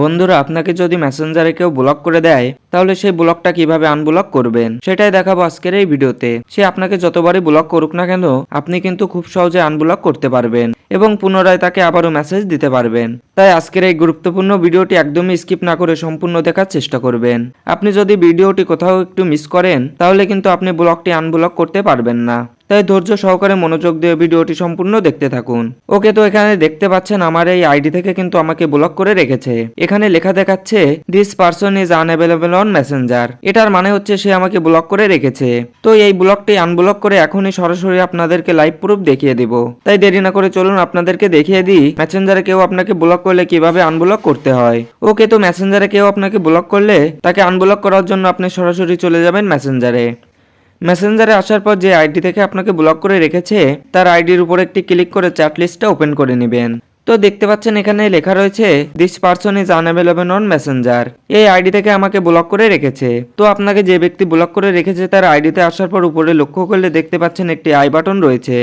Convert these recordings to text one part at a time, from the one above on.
বন্ধুরা, আপনাকে যদি মেসেঞ্জারে কেউ ব্লক করে দেয়, তাহলে সেই ব্লকটা কীভাবে আনব্লক করবেন? সেটাই দেখাবো আজকের এই ভিডিওতে। সে আপনাকে যতবারই ব্লক করুক না কেন, আপনি কিন্তু খুব সহজে আনব্লক করতে পারবেন এবং পুনরায় তাকে আবারও মেসেজ দিতে পারবেন। তাই আজকের এই গুরুত্বপূর্ণ ভিডিওটি একদমই স্কিপ না করে সম্পূর্ণ দেখার চেষ্টা করবেন। আপনি যদি ভিডিওটি কোথাও একটু মিস করেন, তাহলে কিন্তু আপনি ব্লকটি আনব্লক করতে পারবেন না। তাই ধৈর্য সহকারে মনোযোগ দিয়ে ভিডিওটি সম্পূর্ণ দেখতে থাকুন। ওকে তো এখানে দেখতে পাচ্ছেন, আমার এই আইডি থেকে কিন্তু আমাকে ব্লক করে রেখেছে। এখানে লেখা দেখাচ্ছে this person is unavailable on messenger এটার মানে হচ্ছে সে আমাকে ব্লক করে রেখেছে। তো এই ব্লকটি আনব্লক করে এখনই সরাসরি আপনাদেরকে লাইভ প্রুফ দেখিয়ে দিব। তাই দেরি না করে চলুন আপনাদেরকে দেখিয়ে দিই মেসেঞ্জারে কেউ আপনাকে ব্লক করলে কীভাবে আনব্লক করতে হয়। ওকে তো মেসেঞ্জারে কেউ আপনাকে ব্লক করলে তাকে আনব্লক করার জন্য আপনি সরাসরি চলে যাবেন মেসেঞ্জারে মেসেঞ্জারে আসার পর যে আইডি থেকে আপনাকে ব্লক করে রেখেছে, তার আইডির উপর একটি ক্লিক করে চ্যাট লিস্টটা ওপেন করে নেবেন। তো দেখতে পাচ্ছেন এখানে লেখা রয়েছে this person is unavailable on messenger এই আইডি থেকে আমাকে ব্লক করে রেখেছে। তো আপনাকে যে ব্যক্তি ব্লক করে রেখেছে, তার আইডিতে আসার পর উপরে লক্ষ্য করলে দেখতে পাচ্ছেন একটি আই বাটন রয়েছে।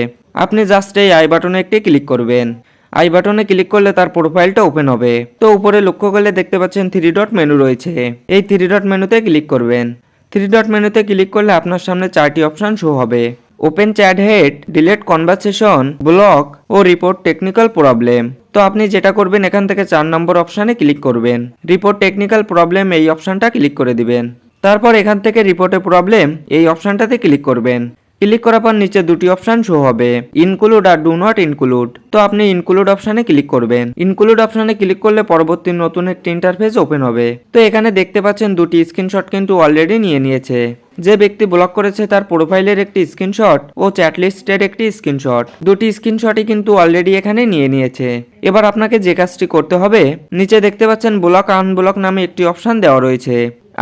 আপনি জাস্ট এই আই বাটনে একটি ক্লিক করবেন। আই বাটনে ক্লিক করলে তার প্রোফাইলটা ওপেন হবে। তো উপরে লক্ষ্য করলে দেখতে পাচ্ছেন থ্রি ডট মেনু রয়েছে। এই থ্রি ডট মেনুতে ক্লিক করবেন। থ্রি ডট মেনুতে ক্লিক করলে আপনার সামনে চারটি অপশান শো হবে। Open chat head delete conversation block ও রিপোর্ট টেকনিক্যাল প্রবলেম তো আপনি যেটা করবেন, এখান থেকে চার নম্বর অপশানে ক্লিক করবেন। রিপোর্ট টেকনিক্যাল প্রবলেম এই অপশানটা ক্লিক করে দিবেন। তারপর এখান থেকে রিপোর্টে প্রবলেম এই অপশানটাতে ক্লিক করবেন। ক্লিক করার পর নিচে দুটি অপশন শো হবে। ইনক্লুড আর ডু নট ইনক্লুড তো আপনি ইনক্লুড অপশনে ক্লিক করবেন। ইনক্লুড অপশনে ক্লিক করলে পরবর্তী নতুন একটি ইন্টারফেস ওপেন হবে। তো এখানে দেখতে পাচ্ছেন দুটি স্ক্রিনশট কিন্তু অলরেডি নিয়ে নিয়েছে। যে ব্যক্তি ব্লক করেছে তার প্রোফাইলের একটি স্ক্রিনশট ও চ্যাট লিস্টের একটি স্ক্রিনশট দুটি স্ক্রিনশটই কিন্তু অলরেডি এখানে নিয়ে নিয়েছে। এবার আপনাকে যে কাজটি করতে হবে, নিচে দেখতে পাচ্ছেন ব্লক আনব্লক নামে একটি অপশন দেওয়া রয়েছে।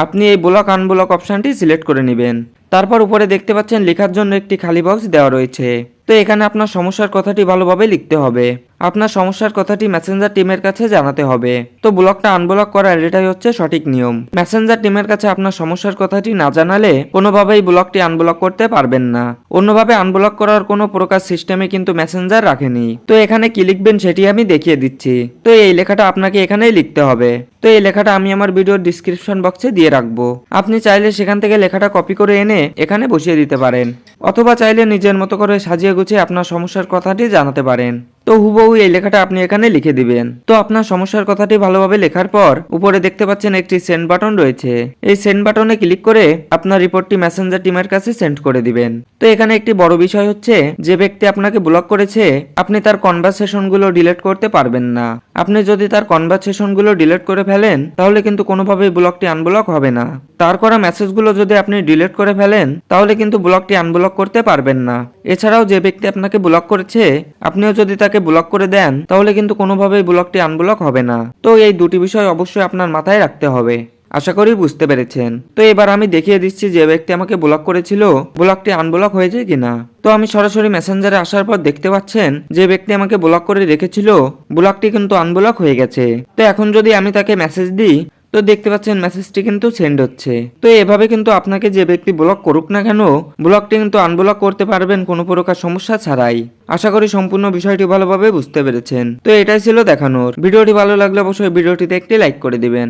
আপনি এই ব্লক আনব্লক অপশনটি সিলেক্ট করে নেবেন। তারপর উপরে দেখতে পাচ্ছেন লেখার জন্য একটি খালি বক্স দেওয়া রয়েছে। তো এখানে আপনার সমস্যার কথাটি ভালোভাবে লিখতে হবে। আপনার সমস্যার কথাটি মেসেঞ্জার টিমের কাছে জানাতে হবে। তো ব্লকটা আনব্লক করার এটাই হচ্ছে সঠিক নিয়ম। মেসেঞ্জার টিমের কাছে আপনার সমস্যার কথাটি না জানালে কোনোভাবেই ব্লকটি আনব্লক করতে পারবেন না। অন্যভাবে আনব্লক করার কোনো প্রকার সিস্টেমে কিন্তু মেসেঞ্জার রাখেনি। তো এখানে কি লিখবেন সেটি আমি দেখিয়ে দিচ্ছি। তো এই লেখাটা আপনাকে এখানেই লিখতে হবে। তো এই লেখাটা আমি আমার ভিডিওর ডিসক্রিপশন বক্সে দিয়ে রাখব। আপনি চাইলে সেখান থেকে লেখাটা কপি করে এনে এখানে বসিয়ে দিতে পারেন। অথবা চাইলে নিজের মতো করে সাজিয়ে গুছিয়ে আপনার সমস্যার কথাটি জানাতে পারেন। তো হুবহু এই লেখাটা আপনি এখানে লিখে দিবেন। তো আপনার সমস্যার কথাটি ভালোভাবে লেখার পর, উপরে দেখতে পাচ্ছেন একটি সেন্ড বাটন রয়েছে। এই সেন্ড বাটনে ক্লিক করে আপনার রিপোর্টটি মেসেঞ্জার টিমের কাছে সেন্ড করে দিবেন। তো এখানে একটি বড় বিষয় হচ্ছে, যে ব্যক্তি আপনাকে ব্লক করেছে, আপনি তার কনভারসেশনগুলো ডিলিট করতে পারবেন না। আপনি যদি তার কনভারসেশনগুলো ডিলিট করে ফেলেন, তাহলে কিন্তু কোনোভাবেই ব্লকটি আনব্লক হবে না। তার করা মেসেজগুলো যদি আপনি ডিলিট করে ফেলেন, তাহলে কিন্তু ব্লকটি আনব্লক করতে পারবেন না। এছাড়াও যে ব্যক্তি আপনাকে ব্লক করেছে, আপনিও যদি তাকে ব্লক করে দেন, তাহলে কিন্তু কোনোভাবেই ব্লকটি আনব্লক হবে না। তো এই দুটি বিষয় অবশ্যই আপনার মাথায় রাখতে হবে। আশা করি বুঝতে পেরেছেন। তো এবার আমি দেখিয়ে দিচ্ছি যে ব্যক্তি আমাকে ব্লক করেছিল ব্লকটি আনব্লক হয়েছে কিনা। তো আমি সরাসরি মেসেঞ্জারে আসার পর দেখতে পাচ্ছেন যে ব্যক্তি আমাকে ব্লক করে রেখেছিল ব্লকটি কিন্তু আনব্লক হয়ে গেছে। তো এখন যদি আমি তাকে মেসেজ দিই তো দেখতে পাচ্ছেন মেসেজটি কিন্তু সেন্ড হচ্ছে। তো এভাবে কিন্তু আপনাকে যে ব্যক্তি ব্লক করুক না কেন ব্লকটি কিন্তু আনব্লক করতে পারবেন কোনো প্রকার সমস্যা ছাড়াই। আশা করি সম্পূর্ণ বিষয়টি ভালোভাবে বুঝতে পেরেছেন। তো এটাই ছিল দেখানোর। ভিডিওটি ভালো লাগলে অবশ্যই ভিডিওটিতে একটি লাইক করে দিবেন।